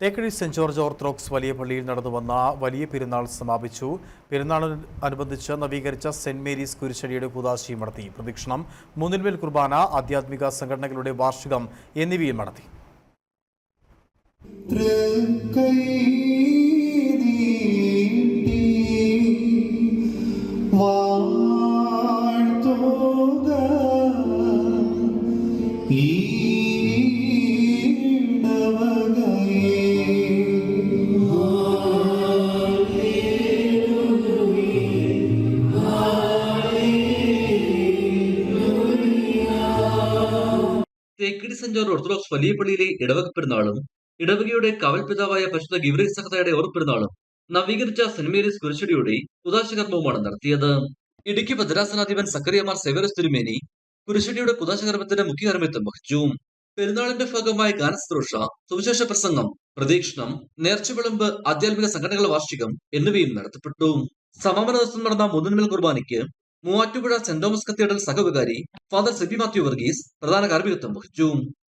Thekkady saint George orthodox വലിയ പള്ളിയിൽ നടന്നു വന്ന വലിയ പെരുന്നാൾ സമാപിച്ചു. പെരുന്നാളിനനുബന്ധിച്ച് നവീകരിച്ച സെന്റ് മേരീസ് കുരിശടിയുടെ കുദാശയും നടത്തി. പ്രദക്ഷിണം മൂന്നിന്മേൽ കുർബാന ആധ്യാത്മിക സംഘടനകളുടെ വാർഷികം എന്നിവയും നടത്തി. തേക്കിടി സെഞ്ചോർ ഓർത്തഡോക്സ് വലിയ പള്ളിയിലെ ഇടവക പെരുന്നാളും ഇടവകയുടെ കവൽപിതാവായ പരിശുദ്ധ ഗിവറി സഹതയുടെ ഓർപ്പെരുന്നാളും നവീകരിച്ച സെന്റ് കുരിശടിയുടെ കുദാശകർമ്മവുമാണ് നടത്തിയത്. ഇടുക്കി ഭദ്രാസനാധിപൻ സക്കറിയമാർ സേവരസ് തിരുമേനി കുരിശടിയുടെ കുദാശകർമ്മത്തിന്റെ മുഖ്യകർമ്മിത്വം വഹിച്ചു. പെരുന്നാളിന്റെ ഭാഗമായ ഗാനസ്ത്രോഷ സുവിശേഷ പ്രസംഗം പ്രദീക്ഷണം നേർച്ചവിളമ്പ് ആധ്യാത്മിക സംഘടനകളുടെ വാർഷികം എന്നിവയും നടത്തപ്പെട്ടു. സമാപന ദിവസം നടന്ന മൂന്നിന്മേൽ കുർബാനയ്ക്ക് മൂവാറ്റുപുഴ സെന്റ് തോമസ് കത്തീഡ്രൽ സഹവികാരി ഫാദർ സെബി മാത്യു വർഗീസ് പ്രധാന കാർമ്മികത്വം വഹിച്ചു.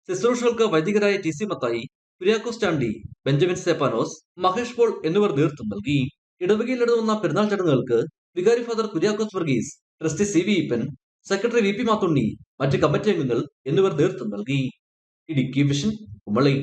ശുശ്രൂഷകൾക്ക് വൈദികരായ T C Mathai Kuriakose Chandy Benjamin Sephanos Mahesh Paul എന്നിവർ നേതൃത്വം നൽകി. ഇടവകയിൽ നടന്ന പെരുന്നാൾ ചടങ്ങുകൾക്ക് വികാരി father Kuriakose Varghese trustee C V Eapen secretary V P Mathunni മറ്റ് കമ്മിറ്റി അംഗങ്ങൾ എന്നിവർ നേതൃത്വം നൽകി. ഇടുക്കി വിഷൻ കുമളി.